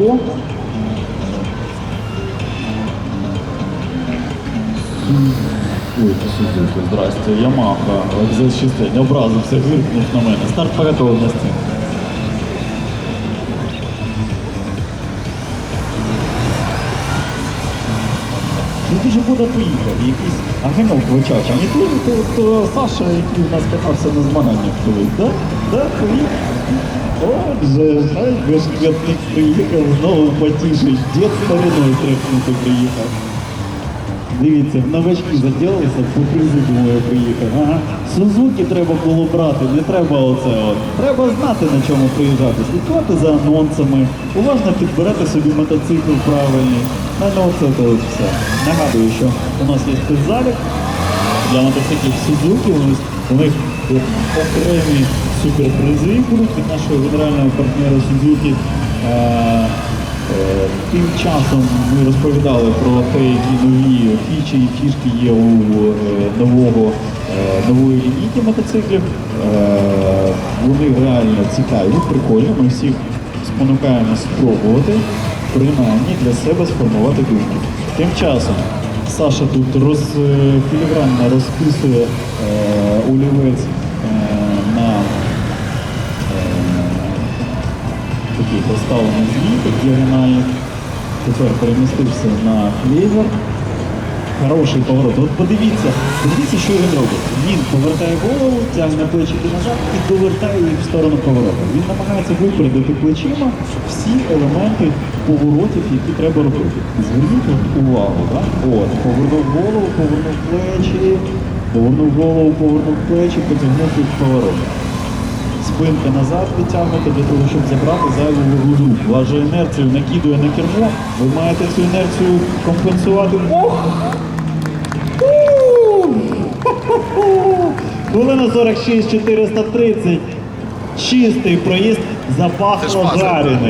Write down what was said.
легко. Ой, Сузуки, здрасте, Ямаха, XZ6, образився, гиркнув на мене. Старт по готовності. Ну ти ж куди поїхав? Якийсь агенок в очах. А не той, то, то Саша, який в нас катався на змаганнях колись, так? Да? Поїхав. Отже, хай бешкетник приїхав, знову потішить. Дід стариною тряхнути приїхав. Дивіться, новачки заділилися, по призу, думаю, приїхав. Ага. Сузуки треба було брати, не треба оце от. Треба знати, на чому приїжджати, слідкувати за анонсами, уважно підбирати собі мотоцикл правильний. Ну, ну, оце то все. Нагадую, що у нас є спецзалік для мотоциклів Сузуки. У них, от окремі суперпризи будуть від нашого генерального партнера Сузуки. Е, Е, Тим часом ми розповідали про те, які нові фічі і фішки є у е, нового, нової лінійки мотоциклів. Вони реально цікаві, прикольні. Ми всіх спонукаємо спробувати, принаймні для себе сформувати думку. Тим часом Саша тут роз, е, філігранно розписує олівець такий поставлений змійник діагональний. Тепер перемістився на флейвер. Хороший поворот. От подивіться, подивіться, що він робить. Він повертає голову, тягне плечики назад і довертає їх в сторону повороту. Він намагається випередити плечима всі елементи поворотів, які треба робити. Зверніть увагу, так? От, повернув голову, повернув плечі, повернув голову, повернув плечі, потягнув їх в поворот. Спинка назад відтягнути для того, щоб забрати зайву вагу з рук. Вас же інерцію накидує на кермо, ви маєте цю інерцію компенсувати. Ох! Хвилина 46, 430. Чистий проїзд запахло Це ж база. жарене.